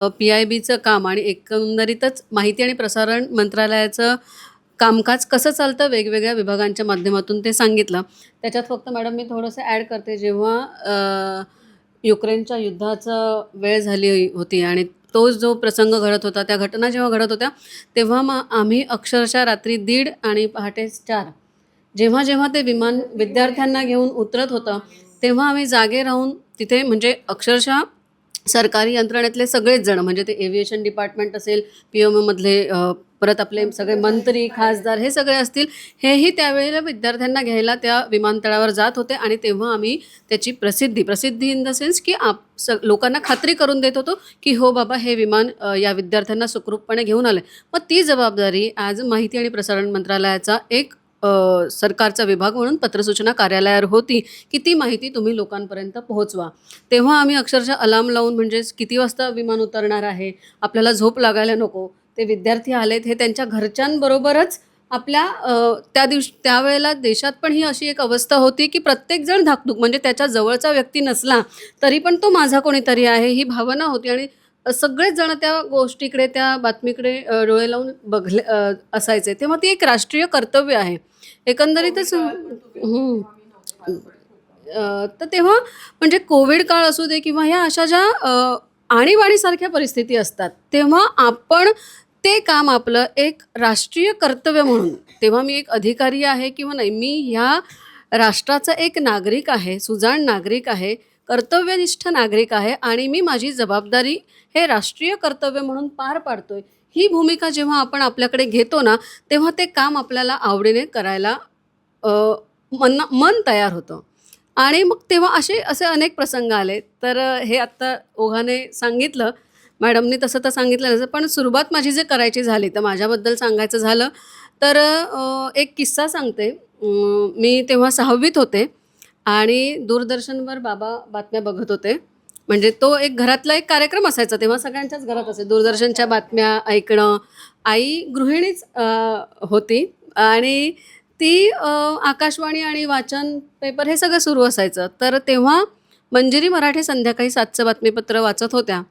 P I बीचं काम आणि एकंदरीतच माहिती आणि प्रसारण मंत्रालयाचं कामकाज कसं चालतं वेगवेगळ्या विभागांच्या माध्यमातून ते सांगितलं. त्याच्यात फक्त मॅडम मी थोडंसं ॲड करते. जेव्हा युक्रेनच्या युद्धाचं वेळ झाली होती आणि तो जो प्रसंग घडत होता त्या घटना जेव्हा घडत होत्या तेव्हा मग आम्ही अक्षरशः रात्री दीड आणि पहाटे चार जेव्हा जेव्हा ते विमान विद्यार्थ्यांना घेऊन उतरत होतं तेव्हा आम्ही जागे राहून तिथे म्हणजे अक्षरशः सरकारी यंत्रणेतले सगळेच जण म्हणजे ते एव्हिएशन डिपार्टमेंट असेल पी एम एमधले परत आपले सगळे मंत्री खासदार हे सगळे असतील हेही त्यावेळेला विद्यार्थ्यांना घ्यायला त्या विमानतळावर जात होते आणि तेव्हा आम्ही त्याची प्रसिद्धी प्रसिद्धी इन द सेन्स की आप स लोकांना खात्री करून देत होतो की हो बाबा हे विमान या विद्यार्थ्यांना सुखरूपपणे घेऊन आलं. मग ती जबाबदारी ॲज माहिती आणि प्रसारण मंत्रालयाचा एक सरकारचा विभाग म्हणून पत्रसूचना कार्यालयावर होती की ती माहिती तुम्ही लोकांपर्यंत पोहोचवा. तेव्हा आम्ही अक्षरशः अलार्म लावून म्हणजेच किती वाजता विमान उतरणार आहे आपल्याला झोप लागायला नको ते विद्यार्थी आलेत हे त्यांच्या घरच्यांबरोबरच आपल्या त्या दिवशी त्यावेळेला देशात पण ही अशी एक अवस्था होती की प्रत्येकजण धाकधूक म्हणजे त्याच्या जवळचा व्यक्ती नसला तरी पण तो माझा कोणीतरी आहे ही भावना होती आणि सगळेच जण त्या गोष्टीकडे त्या बातमीकडे डोळे लावून बघले असायचे. तेव्हा ती एक राष्ट्रीय कर्तव्य आहे. एकंदरीतच हं. तर तेव्हा म्हणजे कोविड काळ असू दे किंवा ह्या अशा ज्या आणीबाणीसारख्या परिस्थिती असतात तेव्हा आपण ते काम आपलं एक राष्ट्रीय कर्तव्य म्हणून तेव्हा मी एक अधिकारी आहे किंवा नाही मी ह्या राष्ट्राचा एक नागरिक आहे सुजाण नागरिक आहे कर्तव्यनिष्ठ नागरिक आहे आणि मी माझी जबाबदारी हे राष्ट्रीय कर्तव्य म्हणून पार पाडतोय. ही भूमिका जेव्हा आपण आपल्याकडे घेतो ना तेव्हा ते काम आपल्याला आवडीने करायला मन मन तयार होतं. आणि मग तेव्हा असे असे अनेक प्रसंग आले. तर हे आत्ता ओघाने सांगितलं. मॅडमनी तसं तर सांगितलं नसं पण सुरुवात माझी जे करायची झाली तर माझ्याबद्दल सांगायचं झालं. तर एक किस्सा सांगते. मी तेव्हा सहावीत होते. आणि दूरदर्शनवर बाबा बातम्या बघत होते. म्हणजे तो एक घरातला एक कार्यक्रम असायचा तेव्हा सगळ्यांच्याच घरात असे दूरदर्शनच्या बातम्या ऐकणं. आई गृहिणीच होती आणि ती आकाशवाणी आणि वाचन पेपर हे सगळं सुरू असायचं. तर तेव्हा मंजिरी मराठी संध्याकाळी सातचं बातमीपत्र वाचत होत्या.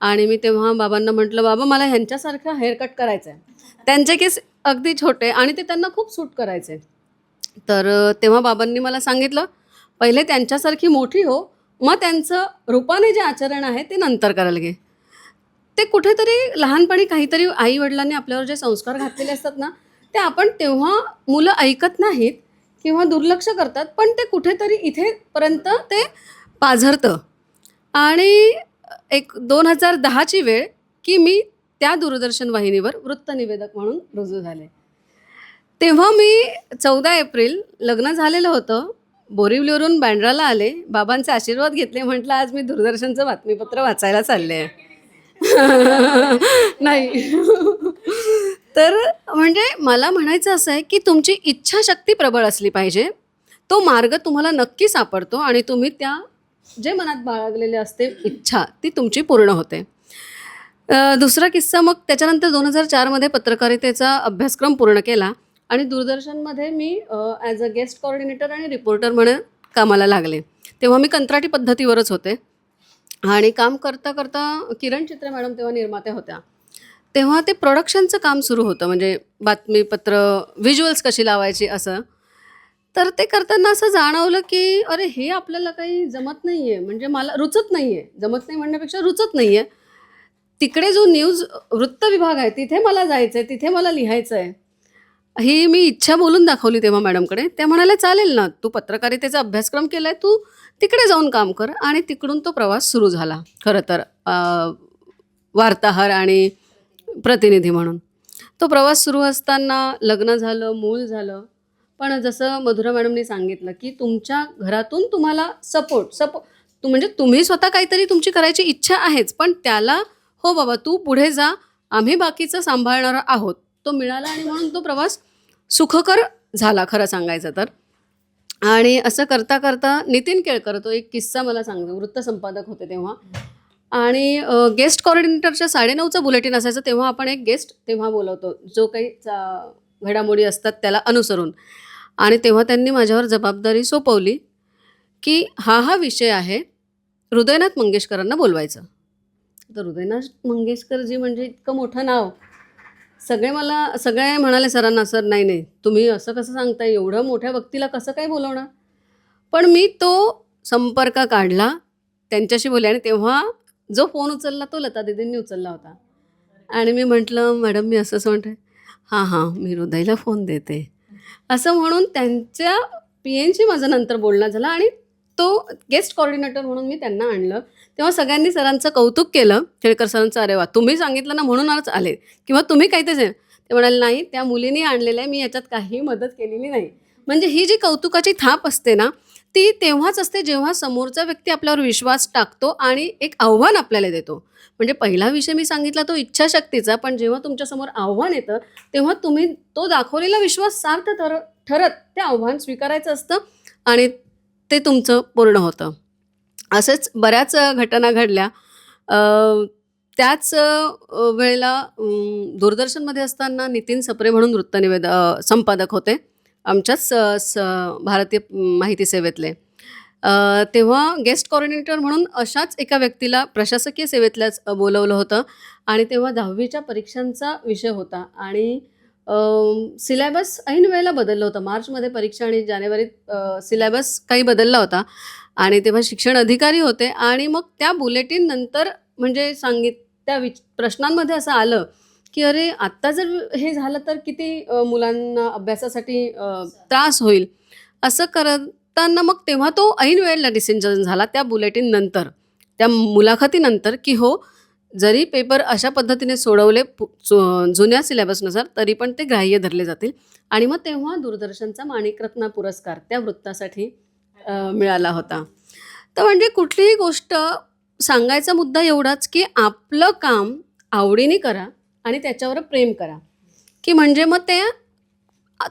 आणि मी तेव्हा बाबांना म्हटलं बाबा मला ह्यांच्यासारखं हेअरकट करायचं आहे त्यांचे केस अगदी छोटे आणि ते त्यांना खूप सूट करायचे. तर तेव्हा बाबांनी मला सांगितलं पहिले त्यांच्यासारखी मोठी हो. मग त्यांचं रूपाने जे आचरण आहे ते नंतर करायला घे ते कुठेतरी लहानपणी काहीतरी आई वडिलांनी आपल्यावर जे संस्कार घातलेले असतात ना ते आपण तेव्हा मुलं ऐकत नाहीत किंवा दुर्लक्ष करतात पण ते कुठेतरी इथेपर्यंत ते पाझरतं. आणि एक दोन हजार दहाची वेळ की मी त्या दूरदर्शन वाहिनीवर वृत्तनिवेदक म्हणून रुजू झाले. तेव्हा मी चौदा एप्रिल लग्न झालेलं होतं. बोरिवलीवरून बँड्राला आले. बाबांचे आशीर्वाद घेतले. म्हटलं आज मी दूरदर्शनचं बातमीपत्र वाचायला चालले आहे. नाही. तर म्हणजे मला म्हणायचं असं आहे की तुमची इच्छाशक्ती प्रबळ असली पाहिजे. तो मार्ग तुम्हाला नक्की सापडतो आणि तुम्ही त्या जे मनात बाळगलेले असते इच्छा ती तुमची पूर्ण होते. दुसरा किस्सा मग त्याच्यानंतर दोन हजार चारमध्ये पत्रकारितेचा अभ्यासक्रम पूर्ण केला. आणि दूरदर्शनमध्ये मी ॲज अ गेस्ट कॉर्डिनेटर आणि रिपोर्टर म्हणून कामाला लागले. तेव्हा मी कंत्राटी पद्धतीवरच होते. आणि काम करता करता किरण चित्रे मॅडम तेव्हा निर्मात्या होत्या. तेव्हा ते प्रोडक्शनचं काम सुरू होतं. म्हणजे बातमीपत्र व्हिज्युअल्स कशी लावायची असं. तर ते करताना असं जाणवलं की अरे हे आपल्याला काही जमत नाही आहे म्हणजे मला रुचत नाही आहे जमत नाही म्हणण्यापेक्षा रुचत नाही आहे तिकडे जो न्यूज वृत्त विभाग आहे तिथे मला जायचं आहे तिथे मला लिहायचं आहे ही मी इच्छा बोलून दाखवली तेव्हा मॅडमकडे. त्या म्हणाल्या चालेल ना तू पत्रकारितेचा अभ्यासक्रम केला आहे तू तिकडे जाऊन काम कर. आणि तिकडून तो प्रवास सुरू झाला. खरं तर वार्ताहर आणि प्रतिनिधी म्हणून. तो प्रवास सुरू असताना लग्न झालं मूल झालं. पण जसं मधुरा मॅडमनी सांगितलं की तुमच्या घरातून तुम्हाला सपोर्ट सपो म्हणजे तुम्ही स्वतः काहीतरी तुमची करायची इच्छा आहेच पण त्याला हो बाबा तू पुढे जा आम्ही बाकीचं सांभाळणार आहोत. तो मिळाला आणि म्हणून तो प्रवास सुखकर झाला खरं सांगायचं तर. आणि असं करता करता नितीन केळकर तो एक किस्सा मला सांगतो. वृत्तसंपादक होते तेव्हा. आणि गेस्ट कॉर्डिनेटरच्या साडेनऊचं बुलेटिन असायचं तेव्हा आपण एक गेस्ट तेव्हा बोलवतो. जो काही चा- घडामोडी असतात त्याला अनुसरून. आणि तेव्हा त्यांनी माझ्यावर जबाबदारी सोपवली की हा हा विषय आहे हृदयनाथ मंगेशकरांना बोलवायचं. तर हृदयनाथ मंगेशकर जी म्हणजे इतकं मोठं नाव सगळे मला सगळे म्हणाले सरांना सर नाही नाही तुम्ही असं कसं सांगताय? एवढं मोठ्या व्यक्तीला कसं काय बोलवणार? पण मी तो संपर्क काढला त्यांच्याशी बोलले आणि तेव्हा जो फोन उचलला तो लता दिदींनी उचलला होता. आणि मी म्हटलं मॅडम मी असं असं म्हणते हां हां मी हृदयला फोन देते. असं म्हणून त्यांच्या पी एनशी माझं नंतर बोलणं झालं आणि तो गेस्ट कॉर्डिनेटर म्हणून मी त्यांना आणलं. तेव्हा सगळ्यांनी सरांचं कौतुक केलं. खेळकर सरांचं अरे वा तुम्ही सांगितलं ना म्हणूनच आले. किंवा तुम्ही काहीतरी ते ते म्हणाले नाही त्या मुलीने आणलेलं आहे मी याच्यात काही मदत केलेली नाही. म्हणजे ही जी कौतुकाची थाप असते ना ती तेव्हाच असते जेव्हा समोरचा व्यक्ती आपल्यावर विश्वास टाकतो आणि एक आव्हान आपल्याला देतो. म्हणजे पहिला विषय मी सांगितला तो इच्छाशक्तीचा पण जेव्हा तुमच्यासमोर आव्हान येतं तेव्हा तुम्ही तो दाखवलेला विश्वास सार्थ ठर ठरत ते आव्हान स्वीकारायचं असतं आणि ते तुमचं पूर्ण होतं. असंच बऱ्याच घटना घडल्या. अ, त्याच अ, वेळेला दूरदर्शनमध्ये असताना नितीन सप्रे म्हणून वृत्तनिवेद अ, संपादक होते. आमच्याच स स भारतीय माहिती सेवेतले. अ, तेव्हा गेस्ट कॉर्डिनेटर म्हणून अशाच एका व्यक्तीला प्रशासकीय सेवेतल्याच बोलवलं होतं. आणि तेव्हा दहावीच्या परीक्षांचा विषय होता. आणि सिलेबस ऐन वेळेला बदललं होतं. मार्चमध्ये परीक्षा आणि जानेवारीत सिलेबस काही बदलला होता. आणि तेव्हा शिक्षण अधिकारी होते. आणि मग त्या बुलेटिन नंतर म्हणजे सांगित त्या विच प्रश्नांमध्ये असं आलं की अरे आत्ता जर हे झालं तर किती मुलांना अभ्यासासाठी त्रास होईल? असं करताना मग तेव्हा तो ऐन वेळेला डिसिजन झाला त्या बुलेटिन नंतर. त्या मुलाखतीनंतर की हो जरी पेपर अशा पद्धतीने सोडवले पु- जुन्या सिलेबसनुसार तरी पण ते ग्राह्य धरले जातील. आणि मग तेव्हा दूरदर्शनचा माणिकरत्न पुरस्कार त्या वृत्तासाठी मिळाला होता. तर म्हणजे कुठलीही गोष्ट सांगायचा मुद्दा एवढाच की आपलं काम आवडीने करा आणि त्याच्यावर प्रेम करा. की म्हणजे मग ते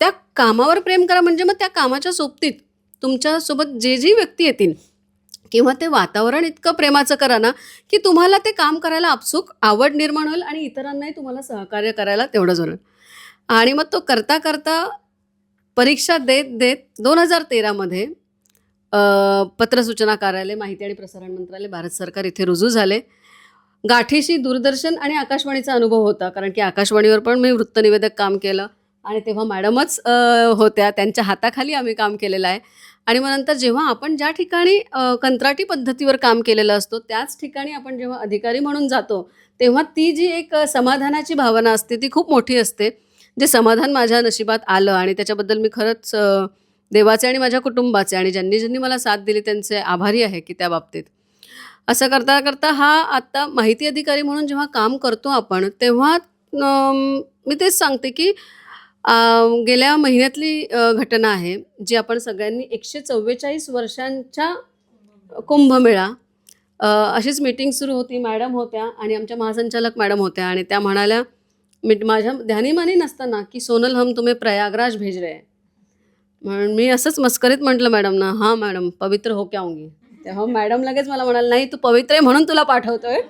त्या कामावर प्रेम करा म्हणजे मग त्या कामाच्या सोबतीत तुमच्यासोबत जे जी व्यक्ती येतील किंवा ते वातावरण इतकं प्रेमाचं करा ना की तुम्हाला ते काम करायला आपसूक आवड निर्माण होईल आणि इतरांनाही तुम्हाला सहकार्य करायला तेवढंच होईल. आणि मग तो करता करता परीक्षा देत देत दोन हजार तेरामध्ये पत्रसूचना कार्यालय माहिती आणि प्रसारण मंत्रालय भारत सरकार इथे रुजू झाले. गाठीशी दूरदर्शन आणि आकाशवाणीचा अनुभव होता कारण की आकाशवाणीवर पण मी वृत्तनिवेदक काम केलं आणि तेव्हा मॅडमच होत्या त्यांच्या हाताखाली आम्ही काम केलेलं आहे. आणि मग नंतर जेव्हा आपण ज्या ठिकाणी कंत्राटी पद्धतीवर काम केलेलं असतो त्याच ठिकाणी आपण जेव्हा अधिकारी म्हणून जातो तेव्हा ती जी एक समाधानाची भावना असते ती खूप मोठी असते. जे समाधान माझ्या नशिबात आलं आणि त्याच्याबद्दल मी खरंच देवाचे आणि माझ्या कुटुंबाचे आणि ज्यांनी ज्यांनी मला साथ दिली त्यांचे आभारी आहे की त्या बाबतीत. असं करता करता हा आत्ता माहिती अधिकारी म्हणून जेव्हा काम करतो आपण तेव्हा मी तेच सांगते की गेल्या महिन्यातली अ, घटना आहे जी आपण सगळ्यांनी एकशे चव्वेचाळीस वर्षांच्या कुंभमेळा अ, अशीच मीटिंग सुरू होती. मॅडम होत्या आणि आमच्या महासंचालक मॅडम होत्या आणि त्या म्हणाल्या मी माझ्या ध्यानीमानी नसताना की सोनल हम तुम्ही प्रयागराज भेज रहे हैं." म्हणून मी असंच मस्करीत म्हटलं मॅडमना हां मॅडम पवित्र हो क्या होंगी तेव्हा मॅडम लगेच मला म्हणाल नाही तू पवित्र आहे म्हणून तुला पाठवतोय.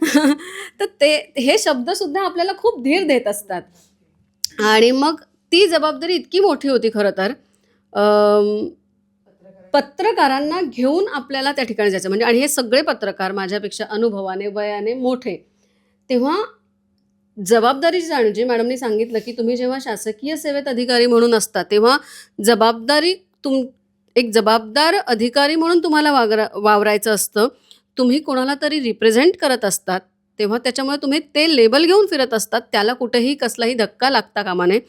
तर ते हे शब्दसुद्धा आपल्याला खूप धीर देत असतात. आणि मग ती जबाबदारी इतकी मोठी होती खरं तर पत्रकारांना घेऊन आपल्याला त्या ठिकाणी जायचं. म्हणजे आणि हे सगळे पत्रकार माझ्यापेक्षा अनुभवाने वयाने मोठे. तेव्हा जबाबदारी जाण जी मॅडमनी सांगितलं की तुम्ही जेव्हा शासकीय सेवेत अधिकारी म्हणून असता तेव्हा जबाबदारी तुम एक जबाबदार अधिकारी म्हणून तुम्हाला वागरा वावरायचं असतं. तुम्ही कोणाला तरी रिप्रेझेंट करत असतात. तेव्हा त्याच्यामुळे तुम्ही ते लेबल घेऊन फिरत असतात. त्याला कुठेही कसलाही धक्का लागता कामा नये.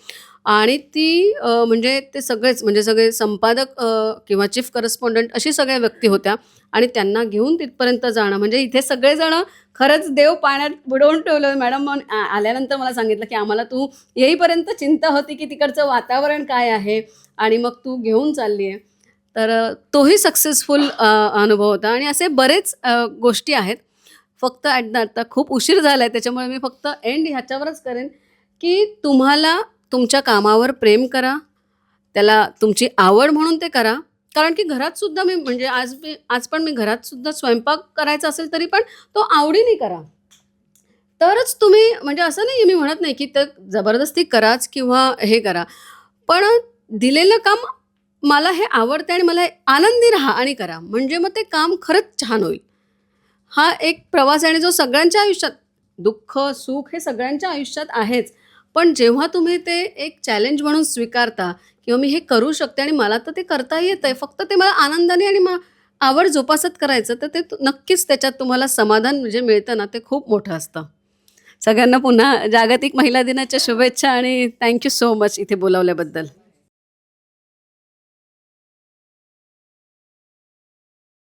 आणि ती म्हणजे ते सगळेच म्हणजे सगळे संपादक किंवा चीफ करस्पॉन्डंट अशी सगळ्या व्यक्ती होत्या. आणि त्यांना घेऊन तिथपर्यंत जाणं म्हणजे इथे सगळेजणं खरंच देव पाण्यात बुडवून ठेवलं. मॅडम मग आल्यानंतर मला सांगितलं की आम्हाला तू येईपर्यंत चिंता होती की तिकडचं वातावरण काय आहे आणि मग तू घेऊन चालली आहे तर तोही सक्सेसफुल अनुभव होता. आणि असे बरेच गोष्टी आहेत. फक्त ॲट द आता खूप उशीर झाला आहे त्याच्यामुळे मी फक्त एंड ह्याच्यावरच करेन की तुम्हाला तुमच्या कामावर प्रेम करा त्याला तुमची आवड म्हणून ते करा. कारण की घरातसुद्धा मी म्हणजे आज मी आज पण मी घरातसुद्धा स्वयंपाक करायचा असेल तरी पण तो आवडीने करा. तरच तुम्ही म्हणजे असं नाही मी म्हणत नाही की तर जबरदस्ती कराच किंवा हे करा. पण दिलेलं काम मला हे आवडते आणि मला हे आनंदी राहा आणि करा. म्हणजे मग ते काम खरंच छान होईल. हा एक प्रवास आहे आणि जो सगळ्यांच्या आयुष्यात दुःख सुख हे सगळ्यांच्या आयुष्यात आहेच. पण जेव्हा तुम्ही ते एक चॅलेंज म्हणून स्वीकारता किंवा मी हे करू शकते आणि मला तर ते करता येत आहे फक्त ते मला आनंदाने आणि मा आवड जोपासत करायचं तर ते नक्कीच त्याच्यात तुम्हाला समाधान जे मिळतं ना ते खूप मोठं असतं. सगळ्यांना पुन्हा जागतिक महिला दिनाच्या शुभेच्छा आणि थँक्यू सो मच इथे बोलावल्याबद्दल.